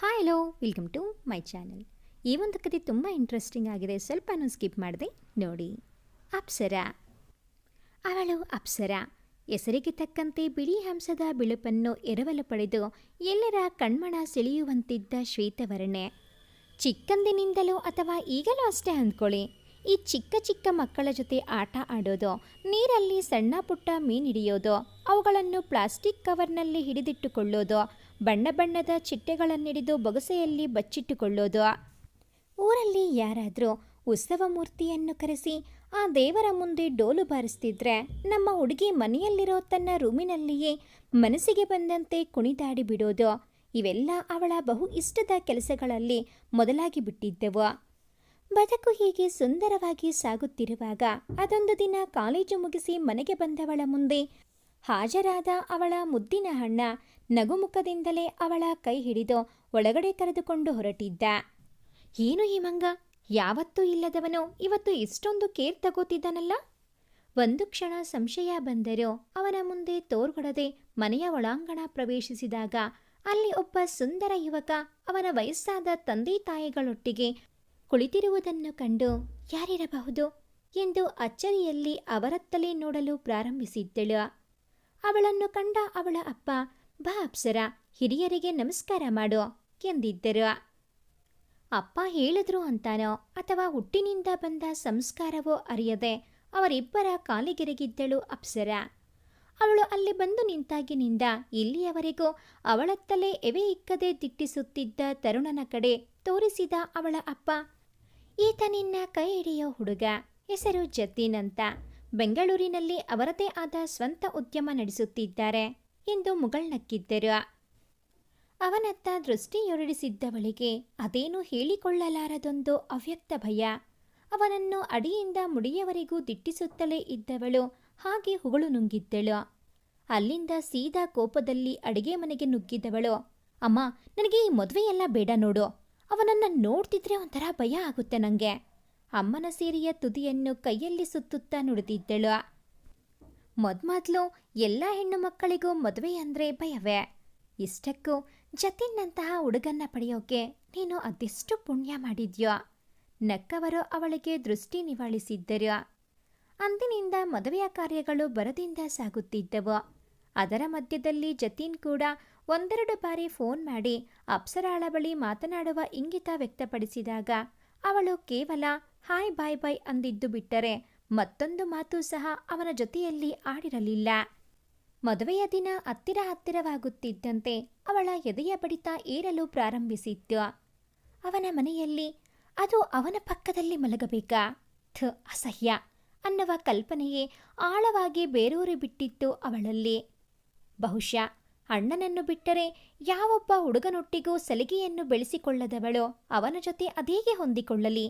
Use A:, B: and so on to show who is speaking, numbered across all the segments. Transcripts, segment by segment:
A: Hi hello welcome to my channel ಈ ಒಂದು ಕತೆ ತುಂಬ ಇಂಟ್ರೆಸ್ಟಿಂಗ್ ಆಗಿದೆ. ಸ್ವಲ್ಪನೂ ಸ್ಕಿಪ್ ಮಾಡಿದೆ. ನೋಡಿ. ಅಪ್ಸರ. ಅವಳು ಅಪ್ಸರ. ಹೆಸರಿಗೆ ತಕ್ಕಂತೆ ಬಿಳಿ ಹಂಸದ ಬಿಳುಪನ್ನು ಎರವಲು ಪಡೆದು ಎಲ್ಲರ ಕಣ್ಮಣ ಸೆಳೆಯುವಂತಿದ್ದ ಶ್ವೇತವರ್ಣೆ. ಚಿಕ್ಕಂದಿನಿಂದಲೂ ಅಥವಾ ಈಗಲೂ ಅಷ್ಟೇ ಅಂದ್ಕೊಳ್ಳಿ. ಈ ಚಿಕ್ಕ ಚಿಕ್ಕ ಮಕ್ಕಳ ಜೊತೆ ಆಟ ಆಡೋದು, ನೀರಲ್ಲಿ ಸಣ್ಣ ಪುಟ್ಟ ಮೀನು ಹಿಡಿಯೋದು, ಅವುಗಳನ್ನು ಪ್ಲಾಸ್ಟಿಕ್ ಕವರ್ನಲ್ಲಿ ಹಿಡಿದಿಟ್ಟುಕೊಳ್ಳೋದು, ಬಣ್ಣ ಬಣ್ಣದ ಚಿಟ್ಟೆಗಳನ್ನಿಡಿದು ಬೊಗಸೆಯಲ್ಲಿ ಬಚ್ಚಿಟ್ಟುಕೊಳ್ಳೋದು. ಊರಲ್ಲಿ ಯಾರಾದರೂ ಉತ್ಸವ ಮೂರ್ತಿಯನ್ನು ಕರೆಸಿ, ಆ ದೇವರ ಮುಂದೆ ಡೋಲು ಬಾರಿಸ್ತಿದ್ರೆ ನಮ್ಮ ಹುಡುಗಿ ಮನೆಯಲ್ಲಿರೋ ತನ್ನ ರೂಮಿನಲ್ಲಿಯೇ ಮನಸ್ಸಿಗೆ ಬಂದಂತೆ ಕುಣಿದಾಡಿ ಬಿಡೋದು. ಇವೆಲ್ಲ ಅವಳ ಬಹು ಇಷ್ಟದ ಕೆಲಸಗಳಲ್ಲಿ ಮೊದಲಾಗಿ ಬಿಟ್ಟಿದ್ದವು. ಬದುಕು ಹೀಗೆ ಸುಂದರವಾಗಿ ಸಾಗುತ್ತಿರುವಾಗ ಅದೊಂದು ದಿನ ಕಾಲೇಜು ಮುಗಿಸಿ ಮನೆಗೆ ಬಂದವಳ ಮುಂದೆ ಹಾಜರಾದ ಅವಳ ಮುದ್ದಿನ ಅಣ್ಣ ನಗುಮುಖದಿಂದಲೇ ಅವಳ ಕೈ ಹಿಡಿದು ಒಳಗಡೆ ಕರೆದುಕೊಂಡು ಹೊರಟಿದ್ದ. ಏನು ಈ ಮಂಗ ಯಾವತ್ತೂ ಇಲ್ಲದವನು ಇವತ್ತು ಇಷ್ಟೊಂದು ಕೇರ್ ತಗೋತಿದ್ದನಲ್ಲ? ಒಂದು ಕ್ಷಣ ಸಂಶಯ ಬಂದರೂ ಅವನ ಮುಂದೆ ತೋರ್ಗೊಡದೆ ಮನೆಯ ಒಳಾಂಗಣ ಪ್ರವೇಶಿಸಿದಾಗ ಅಲ್ಲಿ ಒಬ್ಬ ಸುಂದರ ಯುವಕ ಅವನ ವಯಸ್ಸಾದ ತಂದೆ ತಾಯಿಗಳೊಟ್ಟಿಗೆ ಕುಳಿತಿರುವುದನ್ನು ಕಂಡು ಯಾರಿರಬಹುದು ಎಂದು ಅಚ್ಚರಿಯಲ್ಲಿ ಅವರತ್ತಲೇ ನೋಡಲು ಪ್ರಾರಂಭಿಸಿದ್ದಳು. ಅವಳನ್ನು ಕಂಡ ಅವಳ ಅಪ್ಪ, ಬಾ ಅಪ್ಸರ, ಹಿರಿಯರಿಗೆ ನಮಸ್ಕಾರ ಮಾಡು ಎಂದಿದ್ದರು. ಅಪ್ಪ ಹೇಳಿದ್ರು ಅಂತಾನೋ ಅಥವಾ ಹುಟ್ಟಿನಿಂದ ಬಂದ ಸಂಸ್ಕಾರವೋ ಅರಿಯದೆ ಅವರಿಬ್ಬರ ಕಾಲಿಗೆರೆಗಿದ್ದಳು ಅಪ್ಸರ. ಅವಳು ಅಲ್ಲಿ ಬಂದು ನಿಂತಾಗಿನಿಂದ ಇಲ್ಲಿಯವರೆಗೂ ಅವಳತ್ತಲೇ ಎವೆ ಇಕ್ಕದೆ ದಿಟ್ಟಿಸುತ್ತಿದ್ದ ತರುಣನ ಕಡೆ ತೋರಿಸಿದ ಅವಳ ಅಪ್ಪ ಈತ ನಿನ್ನ ಕೈ ಹಿಡಿಯೋ ಹುಡುಗ. ಹೆಸರು ಜದ್ದೀನ್ ಅಂತ. ಬೆಂಗಳೂರಿನಲ್ಲಿ ಅವರದೇ ಆದ ಸ್ವಂತ ಉದ್ಯಮ ನಡೆಸುತ್ತಿದ್ದಾರೆ. ಎಂದು ಮುಗಳ್ನಕ್ಕಿದ್ದರು ಅವನತ್ತ ದೃಷ್ಟಿಯೊರಡಿಸಿದ್ದವಳಿಗೆ ಅದೇನು ಹೇಳಿಕೊಳ್ಳಲಾರದೊಂದು ಅವ್ಯಕ್ತ ಭಯ. ಅವನನ್ನು ಅಡಿಯಿಂದ ಮುಡಿಯವರೆಗೂ ದಿಟ್ಟಿಸುತ್ತಲೇ ಇದ್ದವಳು ಹಾಗೆ ಹುಗಳು ನುಂಗಿದ್ದಳು. ಅಲ್ಲಿಂದ ಸೀದಾ ಕೋಪದಲ್ಲಿ ಅಡಿಗೆ ಮನೆಗೆ ನುಗ್ಗಿದವಳು. ಅಮ್ಮ, ನನಗೆ ಈ ಮದುವೆಯೆಲ್ಲ ಬೇಡ ನೋಡು. ಅವನನ್ನ ನೋಡ್ತಿದ್ರೆ ಒಂಥರ ಭಯ ಆಗುತ್ತೆ ನನಗೆ ಅಮ್ಮನ ಸೀರೆಯ ತುದಿಯನ್ನು ಕೈಯಲ್ಲಿ ಸುತ್ತುತ್ತಾ ನುಡಿದಿದ್ದಳು. ಮೊದ್ಮೊದ್ಲು ಎಲ್ಲ ಹೆಣ್ಣು ಮಕ್ಕಳಿಗೂ ಮದುವೆ ಅಂದ್ರೆ ಭಯವೇ. ಇಷ್ಟಕ್ಕೂ ಜತಿನ್ನಂತಹ ಹುಡುಗನ್ನ ಪಡೆಯೋಕೆ ನೀನು ಅದೆಷ್ಟು ಪುಣ್ಯ ಮಾಡಿದ್ಯೋ. ನಕ್ಕವರು ಅವಳಿಗೆ ದೃಷ್ಟಿ ನಿವಾಳಿಸಿದ್ದರು. ಅಂದಿನಿಂದ ಮದುವೆಯ ಕಾರ್ಯಗಳು ಬರದಿಂದ ಸಾಗುತ್ತಿದ್ದವು. ಅದರ ಮಧ್ಯದಲ್ಲಿ ಜತೀನ್ ಕೂಡ ಒಂದೆರಡು ಬಾರಿ ಫೋನ್ ಮಾಡಿ ಅಪ್ಸರಾಳ ಬಳಿ ಮಾತನಾಡುವ ಇಂಗಿತ ವ್ಯಕ್ತಪಡಿಸಿದಾಗ, ಅವಳು ಕೇವಲ ಹಾಯ್, ಬಾಯ್ ಬಾಯ್ ಅಂದಿದ್ದು ಬಿಟ್ಟರೆ ಮತ್ತೊಂದು ಮಾತು ಸಹ ಅವನ ಜೊತೆಯಲ್ಲಿ ಆಡಿರಲಿಲ್ಲ. ಮದುವೆಯ ದಿನ ಹತ್ತಿರ ಹತ್ತಿರವಾಗುತ್ತಿದ್ದಂತೆ ಅವಳ ಎದೆಯ ಬಡಿತ ಏರಲು ಪ್ರಾರಂಭಿಸಿತ್ತು. ಅವನ ಮನೆಯಲ್ಲಿ, ಅದು ಅವನ ಪಕ್ಕದಲ್ಲಿ ಮಲಗಬೇಕಾ? ಥ, ಅಸಹ್ಯ ಅನ್ನುವ ಕಲ್ಪನೆಯೇ ಆಳವಾಗಿ ಬೇರೂರಿ ಬಿಟ್ಟಿತ್ತು ಅವಳಲ್ಲಿ. ಬಹುಶಃ ಅಣ್ಣನನ್ನು ಬಿಟ್ಟರೆ ಯಾವೊಬ್ಬ ಹುಡುಗನೊಟ್ಟಿಗೂ ಸಲಿಗೆಯನ್ನು ಬೆಳೆಸಿಕೊಳ್ಳದವಳು ಅವನ ಜೊತೆ ಅದೇಗೆ ಹೊಂದಿಕೊಳ್ಳಲಿ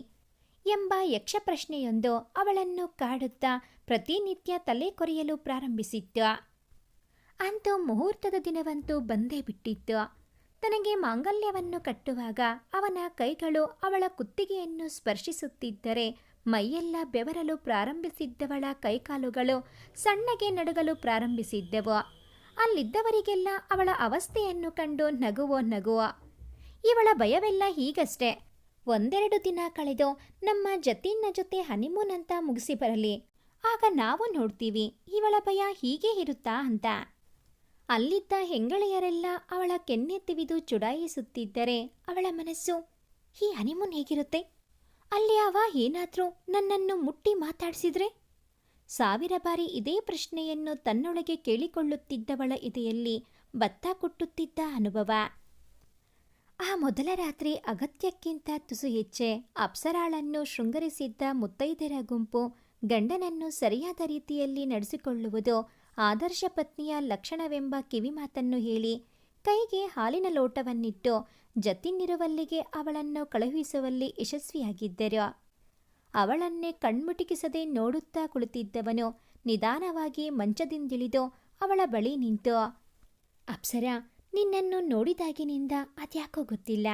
A: ಎಂಬ ಯಕ್ಷಪ್ರಶ್ನೆಯೊಂದು ಅವಳನ್ನು ಕಾಡುತ್ತಾ ಪ್ರತಿನಿತ್ಯ ತಲೆ ಕೊರೆಯಲು ಪ್ರಾರಂಭಿಸಿತ್ತು. ಅಂತೂ ಮುಹೂರ್ತದ ದಿನವಂತೂ ಬಂದೇ ಬಿಟ್ಟಿತ್ತು. ತನಗೆ ಮಾಂಗಲ್ಯವನ್ನು ಕಟ್ಟುವಾಗ ಅವನ ಕೈಗಳು ಅವಳ ಕುತ್ತಿಗೆಯನ್ನು ಸ್ಪರ್ಶಿಸುತ್ತಿದ್ದರೆ ಮೈಯೆಲ್ಲ ಬೆವರಲು ಪ್ರಾರಂಭಿಸಿದ್ದವಳ ಕೈಕಾಲುಗಳು ಸಣ್ಣಗೆ ನಡುಗಲು ಪ್ರಾರಂಭಿಸಿದ್ದವು. ಅಲ್ಲಿದ್ದವರಿಗೆಲ್ಲ ಅವಳ ಅವಸ್ಥೆಯನ್ನು ಕಂಡು ನಗುವೋ ನಗುವ. ಇವಳ ಭಯವೆಲ್ಲ ಹೀಗಷ್ಟೇ. ಒಂದೆರಡು ದಿನ ಕಳೆದು ನಮ್ಮ ಜತೀನ್ನ ಜೊತೆ ಹನಿಮೂನ್ ಅಂತ ಮುಗಿಸಿ ಬರಲಿ. ಆಗ ನಾವು ನೋಡ್ತೀವಿ ಇವಳ ಭಯ ಹೀಗೆ ಇರುತ್ತಾ ಅಂತ. ಅಲ್ಲಿದ್ದ ಹೆಂಗಳೆಯರೆಲ್ಲ ಅವಳ ಕೆನ್ನೆತ್ತಿವಿದು ಚುಡಾಯಿಸುತ್ತಿದ್ದರೆ ಅವಳ ಮನಸ್ಸು, ಈ ಹನಿಮೂನ್ ಹೇಗಿರುತ್ತೆ? ಅಲ್ಲಿ ಅವ ಏನಾದರೂ ನನ್ನನ್ನು ಮುಟ್ಟಿ ಮಾತಾಡಿಸಿದ್ರೆ? ಸಾವಿರ ಬಾರಿ ಇದೇ ಪ್ರಶ್ನೆಯನ್ನು ತನ್ನೊಳಗೆ ಕೇಳಿಕೊಳ್ಳುತ್ತಿದ್ದವಳ ಇದೆಯಲ್ಲಿ ಭತ್ತ ಕುಟ್ಟುತ್ತಿದ್ದ ಅನುಭವ. ಆ ಮೊದಲ ರಾತ್ರಿ ಅಗತ್ಯಕ್ಕಿಂತ ತುಸು ಹೆಚ್ಚೆ ಅಪ್ಸರಾಳನ್ನು ಶೃಂಗರಿಸಿದ್ದ ಮುತ್ತೈದೆರ ಗುಂಪು ಗಂಡನನ್ನು ಸರಿಯಾದ ರೀತಿಯಲ್ಲಿ ನಡೆಸಿಕೊಳ್ಳುವುದು ಆದರ್ಶ ಪತ್ನಿಯ ಲಕ್ಷಣವೆಂಬ ಕಿವಿಮಾತನ್ನು ಹೇಳಿ ಕೈಗೆ ಹಾಲಿನ ಲೋಟವನ್ನಿಟ್ಟು ಜತಿನ್ನಿರುವಲ್ಲಿಗೆ ಅವಳನ್ನು ಕಳುಹಿಸುವಲ್ಲಿ ಯಶಸ್ವಿಯಾಗಿದ್ದರು. ಅವಳನ್ನೇ ಕಣ್ಮುಟಿಕಿಸದೆ ನೋಡುತ್ತಾ ಕುಳಿತಿದ್ದವನು ನಿಧಾನವಾಗಿ ಮಂಚದಿಂದಿಳಿದು ಅವಳ ಬಳಿ ನಿಂತು, ಅಪ್ಸರ, ನಿನ್ನನ್ನು ನೋಡಿದಾಗಿನಿಂದ ಅದ್ಯಾಕೋ ಗೊತ್ತಿಲ್ಲ.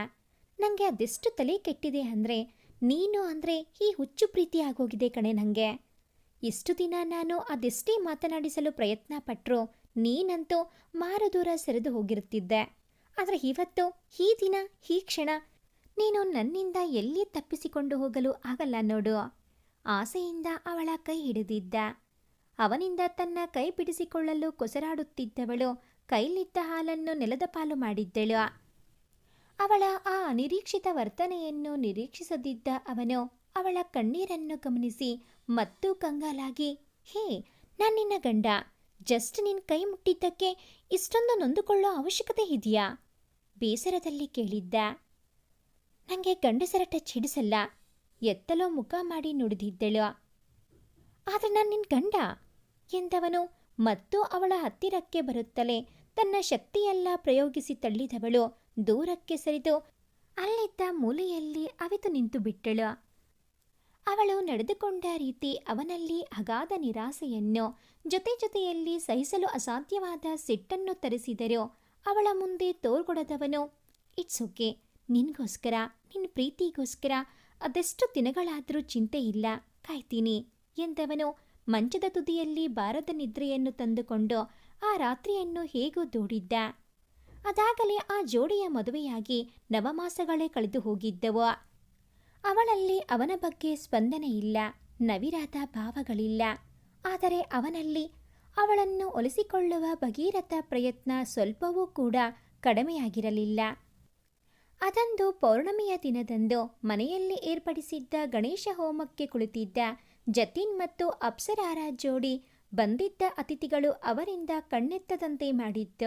A: ನನಗೆ ಅದೆಷ್ಟು ತಲೆ ಕೆಟ್ಟಿದೆ ಅಂದರೆ, ನೀನು ಅಂದರೆ ಈ ಹುಚ್ಚು ಪ್ರೀತಿ ಆಗೋಗಿದೆ ಕಣೆ ನನಗೆ ಇಷ್ಟು ದಿನ ನಾನು ಅದೆಷ್ಟೇ ಮಾತನಾಡಿಸಲು ಪ್ರಯತ್ನ ಪಟ್ಟರೂ ನೀನಂತೂ ಮಾರದೂರ ಸೆರೆದು ಸರಿದು ಹೋಗಿರುತ್ತಿದ್ದೆ. ಆದರೆ ಇವತ್ತು ಈ ದಿನ, ಈ ಕ್ಷಣ ನೀನು ನನ್ನಿಂದ ಎಲ್ಲಿ ತಪ್ಪಿಸಿಕೊಂಡು ಹೋಗಲು ಆಗಲ್ಲ ನೋಡು. ಆಸೆಯಿಂದ ಅವಳ ಕೈ ಹಿಡಿದಿದ್ದ. ಅವನಿಂದ ತನ್ನ ಕೈ ಬಿಡಿಸಿಕೊಳ್ಳಲು ಕೊಸರಾಡುತ್ತಿದ್ದವಳು ಕೈಲಿದ್ದ ಹಾಲನ್ನು ನೆಲದ ಪಾಲು ಮಾಡಿದ್ದಳು. ಅವಳ ಆ ಅನಿರೀಕ್ಷಿತ ವರ್ತನೆಯನ್ನು ನಿರೀಕ್ಷಿಸದಿದ್ದ ಅವನು ಅವಳ ಕಣ್ಣೀರನ್ನು ಗಮನಿಸಿ ಮತ್ತೂ ಕಂಗಾಲಾಗಿ, ಹೇ, ನಾನ್ ಗಂಡ. ಜಸ್ಟ್ ನಿನ್ ಕೈ ಮುಟ್ಟಿದ್ದಕ್ಕೆ ಇಷ್ಟೊಂದು ನೊಂದುಕೊಳ್ಳೋ ಅವಶ್ಯಕತೆ ಇದೆಯಾ? ಬೇಸರದಲ್ಲಿ ಕೇಳಿದ್ದ. ನನಗೆ ಗಂಡಸರ ಟಚ್ ಹಿಡಿಸಲ್ಲ ಎತ್ತಲೋ ಮುಖ ಮಾಡಿ ನುಡಿದಿದ್ದಳು. ಆದರೆ ನಾನು ನಿನ್ನ ಗಂಡ? ಎಂದವನು ಮತ್ತು ಅವಳ ಹತ್ತಿರಕ್ಕೆ ಬರುತ್ತಲೇ ತನ್ನ ಶಕ್ತಿಯೆಲ್ಲ ಪ್ರಯೋಗಿಸಿ ತಳ್ಳಿದವಳು. ದೂರಕ್ಕೆ ಸರಿದು ಅಲ್ಲಿದ್ದ ಮೂಲೆಯಲ್ಲಿ ಅವಿತು ನಿಂತು ಬಿಟ್ಟಳು. ಅವಳು ನಡೆದುಕೊಂಡ ರೀತಿ ಅವನಲ್ಲಿ ಅಗಾಧ ನಿರಾಸೆಯನ್ನು ಜೊತೆ ಜೊತೆಯಲ್ಲಿ ಸಹಿಸಲು ಅಸಾಧ್ಯವಾದ ಸಿಟ್ಟನ್ನು ತರಿಸಿದರು. ಅವಳ ಮುಂದೆ ತೋರ್ಗೊಡದವನು, ಇಟ್ಸ್ ಓಕೆ. ನಿನಗೋಸ್ಕರ ನಿನ್ನ ಪ್ರೀತಿಗೋಸ್ಕರ ಅದೆಷ್ಟು ದಿನಗಳಾದರೂ ಚಿಂತೆ ಇಲ್ಲ, ಕಾಯ್ತೀನಿ ಎಂದವನು ಮಂಚದ ತುದಿಯಲ್ಲಿ ಬಾರದ ನಿದ್ರೆಯನ್ನು ತಂದುಕೊಂಡು ಆ ರಾತ್ರಿಯನ್ನು ಹೇಗೂ ದೂಡಿದ್ದ. ಅದಾಗಲೇ ಆ ಜೋಡಿಯ ಮದುವೆಯಾಗಿ ನವಮಾಸಗಳೇ ಕಳೆದು ಹೋಗಿದ್ದವು. ಅವಳಲ್ಲಿ ಅವನ ಬಗ್ಗೆ ಸ್ಪಂದನೆ ಇಲ್ಲ, ನವಿರಾದ ಭಾವಗಳಿಲ್ಲ. ಆದರೆ ಅವನಲ್ಲಿ ಅವಳನ್ನು ಒಲಿಸಿಕೊಳ್ಳುವ ಭಗೀರಥ ಪ್ರಯತ್ನ ಸ್ವಲ್ಪವೂ ಕೂಡ ಕಡಿಮೆಯಾಗಿರಲಿಲ್ಲ. ಅದಂದು ಪೌರ್ಣಮಿಯ ದಿನದಂದು ಮನೆಯಲ್ಲಿ ಏರ್ಪಡಿಸಿದ್ದ ಗಣೇಶ ಹೋಮಕ್ಕೆ ಕುಳಿತಿದ್ದ ಜತಿನ್ ಮತ್ತು ಅಪ್ಸರಾರ ಜೋಡಿ ಬಂದಿದ್ದ ಅತಿಥಿಗಳು ಅವರಿಂದ ಕಣ್ಣೆತ್ತದಂತೆ ಮಾಡಿದ್ದ.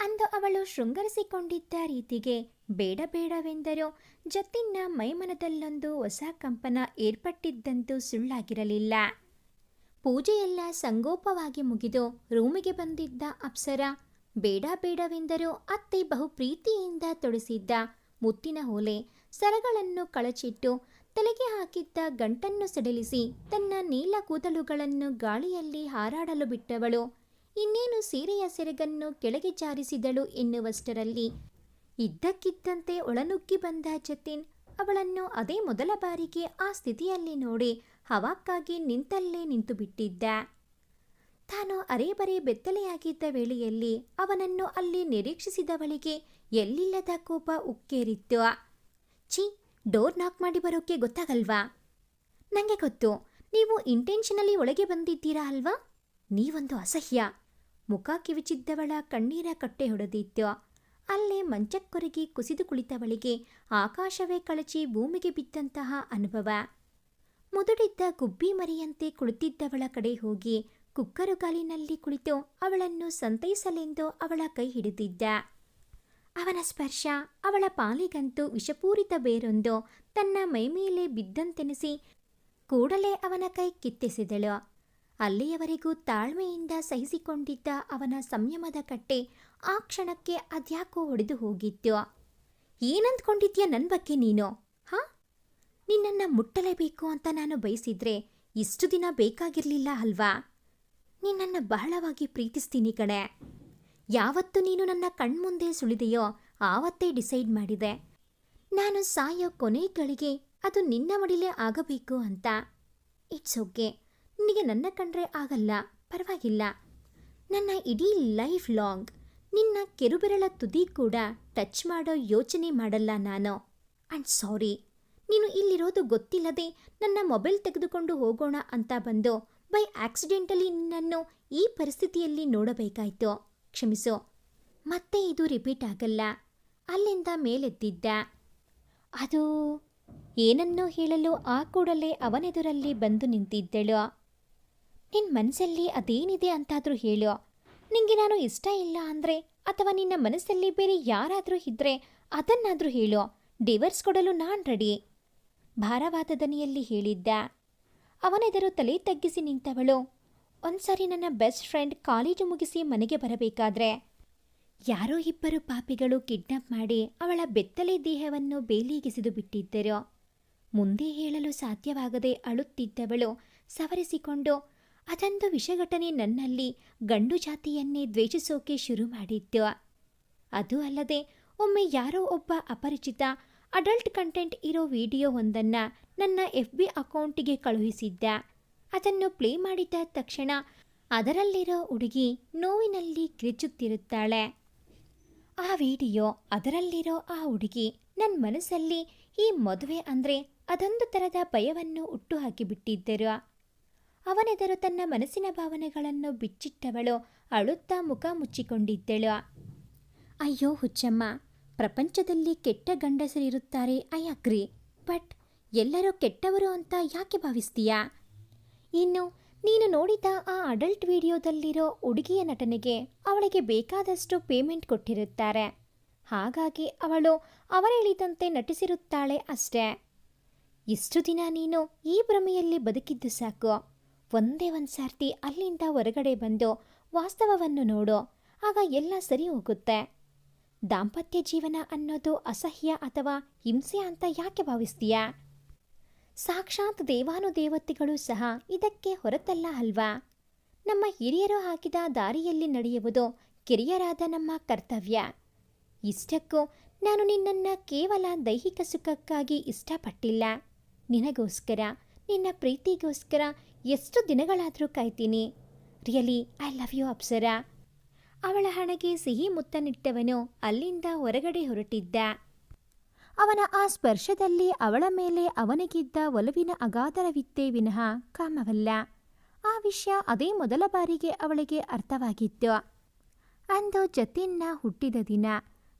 A: ಅಂದು ಅವಳು ಶೃಂಗರಿಸಿಕೊಂಡಿದ್ದ ರೀತಿಗೆ ಬೇಡ ಬೇಡವೆಂದರೂ. ಜತಿನ್ನ ಮೈಮನದಲ್ಲೊಂದು ಹೊಸ ಕಂಪನ ಏರ್ಪಟ್ಟಿದ್ದಂತೂ ಸುಳ್ಳಾಗಿರಲಿಲ್ಲ. ಪೂಜೆಯೆಲ್ಲ ಸಂಗೋಪವಾಗಿ ಮುಗಿದು ರೂಮಿಗೆ ಬಂದಿದ್ದ ಅಪ್ಸರ ಬೇಡ ಬೇಡವೆಂದರೂ ಅತ್ತೆ ಬಹು ಪ್ರೀತಿಯಿಂದ ತೊಡಿಸಿದ್ದ ಮುತ್ತಿನ ಓಲೆ ಸರಗಳನ್ನು ಕಳಚಿಟ್ಟು ತಲೆಗೆ ಹಾಕಿದ್ದ ಗಂಟನ್ನು ಸಡಿಲಿಸಿ ತನ್ನ ನೀಲ ಕೂದಲುಗಳನ್ನು ಗಾಳಿಯಲ್ಲಿ ಹಾರಾಡಲು ಬಿಟ್ಟವಳು. ಇನ್ನೇನು ಸೀರೆಯ ಸೆರಗನ್ನು ಕೆಳಗೆ ಜಾರಿಸಿದಳು ಎನ್ನುವಷ್ಟರಲ್ಲಿ ಇದ್ದಕ್ಕಿದ್ದಂತೆ ಒಳನುಗ್ಗಿ ಬಂದ ಜತಿನ್ ಅವಳನ್ನು ಅದೇ ಮೊದಲ ಬಾರಿಗೆ ಆ ಸ್ಥಿತಿಯಲ್ಲಿ ನೋಡಿ ಹವಾಕ್ಕಾಗಿ ನಿಂತಲ್ಲೇ ನಿಂತು ಬಿಟ್ಟಿದ್ದ ತಾನು ಅರೆಬರೆ ಬೆತ್ತಲೆಯಾಗಿದ್ದ ವೇಳೆಯಲ್ಲಿ ಅವನನ್ನು ಅಲ್ಲಿ ನಿರೀಕ್ಷಿಸಿದವಳಿಗೆ ಎಲ್ಲಿಲ್ಲದ ಕೋಪ ಉಕ್ಕೇರಿತ್ತು. ಛೀ, ಡೋರ್ ನಾಕ್ ಮಾಡಿ ಬರೋಕ್ಕೆ ಗೊತ್ತಾಗಲ್ವಾ? ನನಗೆ ಗೊತ್ತು, ನೀವು ಇಂಟೆನ್ಷನಲ್ಲಿ ಒಳಗೆ ಬಂದಿದ್ದೀರಾ ಅಲ್ವಾ? ನೀವೊಂದು ಅಸಹ್ಯ. ಮುಖ ಕಿವಿಚಿದ್ದವಳ ಕಣ್ಣೀರ ಕಟ್ಟೆ ಹೊಡೆದಿತ್ತು. ಅಲ್ಲೇ ಮಂಚಕ್ಕೊರಗಿ ಕುಸಿದು ಕುಳಿತವಳಿಗೆ ಆಕಾಶವೇ ಕಳಚಿ ಭೂಮಿಗೆ ಬಿದ್ದಂತಹ ಅನುಭವ. ಮುದುಡಿದ್ದ ಗುಬ್ಬಿ ಮರಿಯಂತೆ ಕುಳಿತಿದ್ದವಳ ಕಡೆ ಹೋಗಿ ಕುಕ್ಕರುಗಾಲಿನಲ್ಲಿ ಕುಳಿತು ಅವಳನ್ನು ಸಂತೈಸಲೆಂದು ಅವಳ ಕೈ ಹಿಡಿದಿದ್ದ. ಅವನ ಸ್ಪರ್ಶ, ಅವಳ ಪಾಲಿಗಂತೂ ವಿಷಪೂರಿತ ಬೇರೊಂದು ತನ್ನ ಮೈಮೇಲೆ ಬಿದ್ದಂತೆನಿಸಿ ಕೂಡಲೇ ಅವನ ಕೈ ಕಿತ್ತಿಸಿದಳು. ಅಲ್ಲಿಯವರೆಗೂ ತಾಳ್ಮೆಯಿಂದ ಸಹಿಸಿಕೊಂಡಿದ್ದ ಅವನ ಸಂಯಮದ ಕಟ್ಟೆ ಆ ಕ್ಷಣಕ್ಕೆ ಅದ್ಯಾಕೋ ಒಡೆದು ಹೋಗಿತ್ತು. ಏನಂದ್ಕೊಂಡಿದ್ಯಾ ನನ್ನ ಬಗ್ಗೆ ನೀನು? ಹಾ? ನಿನ್ನನ್ನು ಮುಟ್ಟಲೇಬೇಕು ಅಂತ ನಾನು ಬಯಸಿದ್ರೆ ಇಷ್ಟು ದಿನ ಬೇಕಾಗಿರಲಿಲ್ಲ ಅಲ್ವಾ? ನಿನ್ನನ್ನು ಬಹಳವಾಗಿ ಪ್ರೀತಿಸ್ತೀನಿ ಕಣೆ. ಯಾವತ್ತು ನೀನು ನನ್ನ ಕಣ್ಮುಂದೆ ಸುಳಿದೆಯೋ ಆವತ್ತೇ ಡಿಸೈಡ್ ಮಾಡಿದೆ. ನಾನು ಸಾಯೋ ಕೊನೆ ಗಳಿಗೆ ಅದು ನಿನ್ನ ಮಡಿಲೇ ಆಗಬೇಕು ಅಂತ. ಇಟ್ಸ್ ಓಕೆ ನಿನಗೆ ನನ್ನ ಕಂಡ್ರೆ ಆಗಲ್ಲ, ಪರವಾಗಿಲ್ಲ. ನನ್ನ ಇಡೀ ಲೈಫ್ ಲಾಂಗ್ ನಿನ್ನ ಕೆರುಬೆರಳ ತುದಿ ಕೂಡ ಟಚ್ ಮಾಡೋ ಯೋಚನೆ ಮಾಡಲ್ಲ ನಾನು. ಅಂಡ್ ಸಾರಿ ನೀನು ಇಲ್ಲಿರೋದು ಗೊತ್ತಿಲ್ಲದೆ ನನ್ನ ಮೊಬೈಲ್ ತೆಗೆದುಕೊಂಡು ಹೋಗೋಣ ಅಂತ ಬಂದು ಬೈ ಆಕ್ಸಿಡೆಂಟಲಿ ನಿನ್ನನ್ನು ಈ ಪರಿಸ್ಥಿತಿಯಲ್ಲಿ ನೋಡಬೇಕಾಯ್ತು. ಕ್ಷಮಿಸು. ಮತ್ತೆ ಇದು ರಿಪೀಟ್ ಆಗಲ್ಲ. ಅಲ್ಲಿಂದ ಮೇಲೆದ್ದಿದ್ದ. ಅದು ಏನನ್ನೋ ಹೇಳಲು ಆ ಕೂಡಲೇ ಅವನೆದುರಲ್ಲಿ ಬಂದು ನಿಂತಿದ್ದಳು. ನಿನ್ನ ಮನಸ್ಸಲ್ಲಿ ಅದೇನಿದೆ ಅಂತಾದರೂ ಹೇಳು. ನಿಂಗೆ ನಾನು ಇಷ್ಟ ಇಲ್ಲ ಅಂದರೆ ಅಥವಾ ನಿನ್ನ ಮನಸ್ಸಲ್ಲಿ ಬೇರೆ ಯಾರಾದರೂ ಇದ್ದರೆ ಅದನ್ನಾದರೂ ಹೇಳು. ಡಿವರ್ಸ್ ಕೊಡಲು ನಾನು ರೆಡಿ. ಭಾರವಾದ ದನಿಯಲ್ಲಿ ಹೇಳಿದ್ದ. ಅವನೆದರು ತಲೆ ತಗ್ಗಿಸಿ ನಿಂತವಳು. ಒಂದ್ಸರಿ ನನ್ನ ಬೆಸ್ಟ್ ಫ್ರೆಂಡ್ ಕಾಲೇಜು ಮುಗಿಸಿ ಮನೆಗೆ ಬರಬೇಕಾದ್ರೆ ಯಾರೋ ಇಬ್ಬರು ಪಾಪಿಗಳು ಕಿಡ್ನಾಪ್ ಮಾಡಿ ಅವಳ ಬೆತ್ತಲೆ ದೇಹವನ್ನು ಬೇಲಿಗೆಸೆದು ಬಿಟ್ಟಿದ್ದರು. ಮುಂದೆ ಹೇಳಲು ಸಾಧ್ಯವಾಗದೆ ಅಳುತ್ತಿದ್ದವಳು ಸವರಿಸಿಕೊಂಡು, ಅದೊಂದು ವಿಷಘಟನೆ ನನ್ನಲ್ಲಿ ಗಂಡು ಜಾತಿಯನ್ನೇ ದ್ವೇಷಿಸೋಕೆ ಶುರು ಮಾಡಿದ್ದು. ಅದು ಅಲ್ಲದೆ ಒಮ್ಮೆ ಯಾರೋ ಒಬ್ಬ ಅಪರಿಚಿತ ಅಡಲ್ಟ್ ಕಂಟೆಂಟ್ ಇರೋ ವಿಡಿಯೋ ಒಂದನ್ನು ನನ್ನ ಎಫ್ ಬಿ ಅಕೌಂಟಿಗೆ ಕಳುಹಿಸಿದ್ದ. ಅದನ್ನು ಪ್ಲೇ ಮಾಡಿದ ತಕ್ಷಣ ಅದರಲ್ಲಿರೋ ಹುಡುಗಿ ನೋವಿನಲ್ಲಿ ಕಿರಿಚುತ್ತಿರುತ್ತಾಳೆ. ಆ ವಿಡಿಯೋ ಅದರಲ್ಲಿರೋ ಆ ಹುಡುಗಿ ನನ್ನ ಮನಸ್ಸಲ್ಲಿ ಈ ಮದುವೆ ಅಂದರೆ ಅದೊಂದು ಥರದ ಭಯವನ್ನು ಹುಟ್ಟು ಹಾಕಿಬಿಟ್ಟಿದ್ದರು ಅವನೆದರು ತನ್ನ ಮನಸ್ಸಿನ ಭಾವನೆಗಳನ್ನು ಬಿಚ್ಚಿಟ್ಟವಳು ಅಳುತ್ತಾ ಮುಖ ಮುಚ್ಚಿಕೊಂಡಿದ್ದಳು. ಅಯ್ಯೋ ಹುಚ್ಚಮ್ಮ ಪ್ರಪಂಚದಲ್ಲಿ ಕೆಟ್ಟ ಗಂಡಸರಿರುತ್ತಾರೆ, ಐ ಅಗ್ರಿ. ಬಟ್ ಎಲ್ಲರೂ ಕೆಟ್ಟವರು ಅಂತ ಯಾಕೆ ಭಾವಿಸ್ತೀಯಾ? ಇನ್ನು ನೀನು ನೋಡಿದ ಆ ಅಡಲ್ಟ್ ವಿಡಿಯೋದಲ್ಲಿರೋ ಹುಡುಗಿಯ ನಟನೆಗೆ ಅವಳಿಗೆ ಬೇಕಾದಷ್ಟು ಪೇಮೆಂಟ್ ಕೊಟ್ಟಿರುತ್ತಾರೆ. ಹಾಗಾಗಿ ಅವಳು ಅವರೇಳಿದಂತೆ ನಟಿಸಿರುತ್ತಾಳೆ ಅಷ್ಟೇ. ಇಷ್ಟು ದಿನ ನೀನು ಈ ಭ್ರಮೆಯಲ್ಲಿ ಬದುಕಿದ್ದು ಸಾಕು. ಒಂದೇ ಒಂದು ಸಾರ್ತಿ ಅಲ್ಲಿಂದ ಹೊರಗಡೆ ಬಂದು ವಾಸ್ತವವನ್ನು ನೋಡು. ಆಗ ಎಲ್ಲ ಸರಿ ಹೋಗುತ್ತೆ. ದಾಂಪತ್ಯ ಜೀವನ ಅನ್ನೋದು ಅಸಹ್ಯ ಅಥವಾ ಹಿಂಸೆ ಅಂತ ಯಾಕೆ ಭಾವಿಸ್ತೀಯಾ? ಸಾಕ್ಷಾತ್ ದೇವಾನುದೇವತೆಗಳು ಸಹ ಇದಕ್ಕೆ ಹೊರತಲ್ಲ ಅಲ್ವಾ? ನಮ್ಮ ಹಿರಿಯರು ಹಾಕಿದ ದಾರಿಯಲ್ಲಿ ನಡೆಯುವುದು ಕಿರಿಯರಾದ ನಮ್ಮ ಕರ್ತವ್ಯ. ಇಷ್ಟಕ್ಕೂ ನಾನು ನಿನ್ನನ್ನು ಕೇವಲ ದೈಹಿಕ ಸುಖಕ್ಕಾಗಿ ಇಷ್ಟಪಟ್ಟಿಲ್ಲ. ನಿನಗೋಸ್ಕರ, ನಿನ್ನ ಪ್ರೀತಿಗೋಸ್ಕರ ಎಷ್ಟು ದಿನಗಳಾದರೂ ಕಾಯ್ತೀನಿ. Really I love you Apsara. ಅವಳ ಹಣೆಗೆ ಸಿಹಿ ಮುತ್ತನಿಟ್ಟವನು ಅಲ್ಲಿಂದ ಹೊರಗಡೆ ಹೊರಟಿದ್ದ. ಅವನ ಆ ಸ್ಪರ್ಶದಲ್ಲಿ ಅವಳ ಮೇಲೆ ಅವನಿಗಿದ್ದ ಒಲವಿನ ಅಗಾಧರವಿತ್ತೇ ವಿನಃ ಕಾಮವಲ್ಲ. ಆ ವಿಷಯ ಅದೇ ಮೊದಲ ಬಾರಿಗೆ ಅವಳಿಗೆ ಅರ್ಥವಾಗಿತ್ತು. ಅಂದು ಜತಿನ್ನ ಹುಟ್ಟಿದ ದಿನ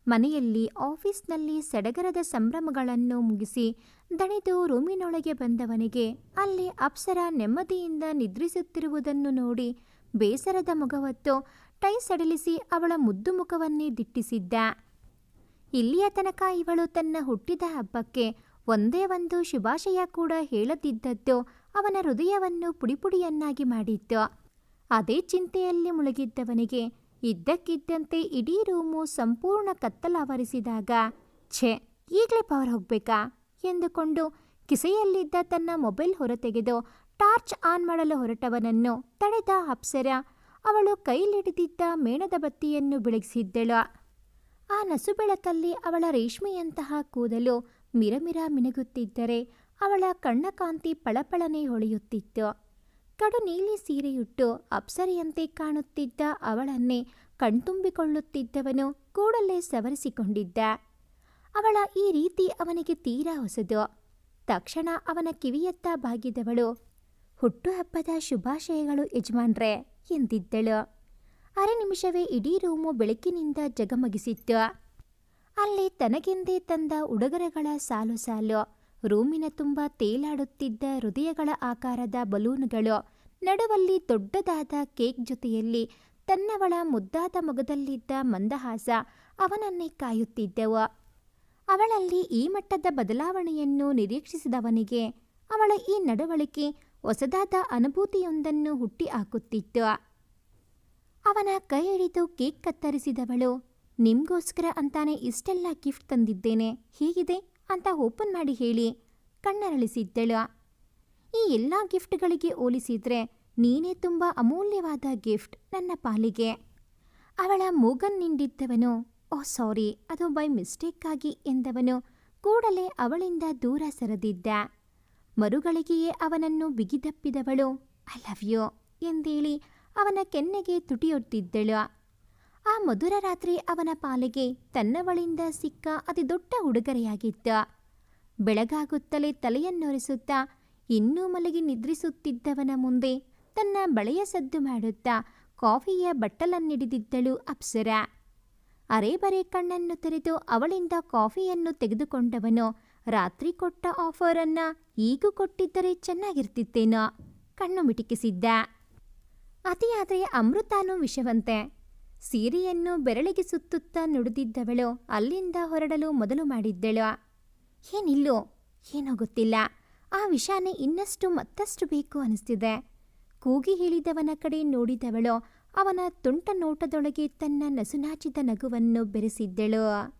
A: ಮನೆಯಲ್ಲಿ ಆಫೀಸ್ನಲ್ಲಿ ಸಡಗರದ ಸಂಭ್ರಮಗಳನ್ನು ಮುಗಿಸಿ ದಣಿದು ರೂಮಿನೊಳಗೆ ಬಂದವನಿಗೆ ಅಲ್ಲಿ ಅಪ್ಸರ ನೆಮ್ಮದಿಯಿಂದ ನಿದ್ರಿಸುತ್ತಿರುವುದನ್ನು ನೋಡಿ ಬೇಸರದ ಮುಖವತ್ತು ಟೈ ಸಡಿಲಿಸಿ ಅವಳ ಮುದ್ದು ಮುಖವನ್ನೇ ದಿಟ್ಟಿಸಿದ್ದ. ಇಲ್ಲಿಯ ತನಕ ಇವಳು ತನ್ನ ಹುಟ್ಟಿದ ಹಬ್ಬಕ್ಕೆ ಒಂದೇ ಒಂದು ಶುಭಾಶಯ ಕೂಡ ಹೇಳದಿದ್ದದ್ದು ಅವನ ಹೃದಯವನ್ನು ಪುಡಿಪುಡಿಯನ್ನಾಗಿ ಮಾಡಿತ್ತು. ಅದೇ ಚಿಂತೆಯಲ್ಲಿ ಮುಳುಗಿದ್ದವನಿಗೆ ಇದ್ದಕ್ಕಿದ್ದಂತೆ ಇಡೀ ರೂಮು ಸಂಪೂರ್ಣ ಕತ್ತಲಾವರಿಸಿದಾಗ ಛೆ, ಈಗಲೇ ಪವರ್ ಹೋಗ್ಬೇಕಾ? ಎಂದುಕೊಂಡು ಕಿಸೆಯಲ್ಲಿದ್ದ ತನ್ನ ಮೊಬೈಲ್ ಹೊರತೆಗೆದು ಟಾರ್ಚ್ ಆನ್ ಮಾಡಲು ಹೊರಟವನನ್ನು ತಡೆದ ಅಪ್ಸರ ಅವಳು ಕೈಲಿಡಿದಿದ್ದ ಮೇಣದ ಬತ್ತಿಯನ್ನು ಬೆಳಗಿಸಿದ್ದಳು. ಆ ನಸು ಬೆಳಕಲ್ಲಿ ಅವಳ ರೇಷ್ಮೆಯಂತಹ ಕೂದಲು ಮಿರಮಿರ ಮಿನುಗುತ್ತಿದ್ದರೆ ಅವಳ ಕಣ್ಣಕಾಂತಿ ಪಳಪಳನೆ ಹೊಳೆಯುತ್ತಿತ್ತು. ಕಡು ನೀಲಿ ಸೀರೆಯುಟ್ಟು ಅಪ್ಸರಿಯಂತೆ ಕಾಣುತ್ತಿದ್ದ ಅವಳನ್ನೇ ಕಣ್ತುಂಬಿಕೊಳ್ಳುತ್ತಿದ್ದವನು ಕೂಡಲೇ ಸವರಿಸಿಕೊಂಡಿದ್ದ. ಅವಳ ಈ ರೀತಿ ಅವನಿಗೆ ತೀರಾ ಹೊಸದು. ತಕ್ಷಣ ಅವನ ಕಿವಿಯತ್ತ ಬಾಗಿದವಳು ಹುಟ್ಟುಹಬ್ಬದ ಶುಭಾಶಯಗಳು ಯಜಮಾನ್ರೆ! ಎಂದಿದ್ದಳು. ಅರೆ ನಿಮಿಷವೇ ಇಡೀ ರೂಮು ಬೆಳಕಿನಿಂದ ಜಗಮಗಿಸಿತ್ತು. ಅಲ್ಲಿ ತನಗೆಂದೇ ತಂದ ಉಡುಗೊರೆಗಳ ಸಾಲು ಸಾಲು, ರೂಮಿನ ತುಂಬ ತೇಲಾಡುತ್ತಿದ್ದ ಹೃದಯಗಳ ಆಕಾರದ ಬಲೂನುಗಳು, ನಡುವಲ್ಲಿ ದೊಡ್ಡದಾದ ಕೇಕ್ ಜೊತೆಯಲ್ಲಿ ತನ್ನವಳ ಮುದ್ದಾದ ಮೊಗದಲ್ಲಿದ್ದ ಮಂದಹಾಸ ಅವನನ್ನೇ ಕಾಯುತ್ತಿದ್ದವು. ಅವಳಲ್ಲಿ ಈ ಮಟ್ಟದ ಬದಲಾವಣೆಯನ್ನು ನಿರೀಕ್ಷಿಸಿದವನಿಗೆ ಅವಳ ಈ ನಡವಳಿಕೆ ಹೊಸದಾದ ಅನುಭೂತಿಯೊಂದನ್ನು ಹುಟ್ಟಿ ಹಾಕುತ್ತಿತ್ತು ಅವನ ಕೈ ಹಿಡಿದು ಕೇಕ್ ಕತ್ತರಿಸಿದವಳು, ನಿಮಗೋಸ್ಕರ ಅಂತಾನೆ ಇಷ್ಟೆಲ್ಲ ಗಿಫ್ಟ್ ತಂದಿದ್ದೇನೆ, ಹೀಗಿದೆ? ಅಂತ ಓಪನ್ ಮಾಡಿ ಹೇಳಿ ಕಣ್ಣರಳಿಸಿದ್ದಳು. ಈ ಎಲ್ಲ ಗಿಫ್ಟ್ಗಳಿಗೆ ಹೋಲಿಸಿದ್ರೆ ನೀನೇ ತುಂಬ ಅಮೂಲ್ಯವಾದ ಗಿಫ್ಟ್ ನನ್ನ ಪಾಲಿಗೆ. ಅವಳ ಮೂಗನ್ ನಿಂಡಿದ್ದವನು ಓ ಸಾರಿ, ಅದು ಬೈ ಮಿಸ್ಟೇಕ್ ಆಗಿ ಎಂದವನು ಕೂಡಲೇ ಅವಳಿಂದ ದೂರ ಸರಿದಿದ್ದ. ಮರುಗಳಿಗೆಯೇ ಅವನನ್ನು ಬಿಗಿದಪ್ಪಿದವಳು. ಐ ಲವ್ ಯು ಎಂದೇಳಿ ಅವನ ಕೆನ್ನೆಗೆ ತುಟಿಯೊಡ್ತಿದ್ದಳು. ಆ ಮಧುರ ರಾತ್ರಿ ಅವನ ಪಾಲಿಗೆ ತನ್ನವಳಿಂದ ಸಿಕ್ಕ ಅತಿದೊಡ್ಡ ದೊಡ್ಡ ಉಡುಗೊರೆಯಾಗಿತ್ತು ಬೆಳಗಾಗುತ್ತಲೇ ತಲೆಯನ್ನೊರೆಸುತ್ತಾ, ಇನ್ನೂ ಮಲಗಿ ನಿದ್ರಿಸುತ್ತಿದ್ದವನ ಮುಂದೆ ತನ್ನ ಬಳೆಯ ಸದ್ದು ಮಾಡುತ್ತಾ ಕಾಫಿಯ ಬಟ್ಟಲನ್ನಿಡಿದಿದ್ದಳು ಅಪ್ಸರ. ಅರೆಬರೆ ಕಣ್ಣನ್ನು ತೆರೆದು ಅವಳಿಂದ ಕಾಫಿಯನ್ನು ತೆಗೆದುಕೊಂಡವನು ರಾತ್ರಿ ಕೊಟ್ಟ ಆಫರನ್ನ ಈಗ ಕೊಟ್ಟಿದ್ದರೆ ಚೆನ್ನಾಗಿರ್ತಿತ್ತೇನೋ ಕಣ್ಣು ಮಿಟುಕಿಸಿದ್ದ. ಅತಿಯಾದರೆ ಅಮೃತಾನೂ ವಿಷವಂತೆ. ಸೀರೆಯನ್ನು ಬೆರಳಿಗೆ ಸುತ್ತುತ್ತಾ ನುಡಿದಿದ್ದವಳು ಅಲ್ಲಿಂದ ಹೊರಡಲು ಮೊದಲು ಮಾಡಿದ್ದಳು. ಏನಿಲ್ಲೋ, ಏನೋ ಗೊತ್ತಿಲ್ಲ. ಆ ವಿಷಾನೆ ಇನ್ನಷ್ಟು ಮತ್ತಷ್ಟು ಬೇಕು ಅನಿಸ್ತಿದೆ. ಕೂಗಿ ಹೇಳಿದವನ ಕಡೆ ನೋಡಿದವಳು ಅವನ ತುಂಟ ನೋಟದೊಳಗೆ ತನ್ನ ನಸುನಾಚಿದ ನಗುವನ್ನು ಬೆರೆಸಿದ್ದಳು.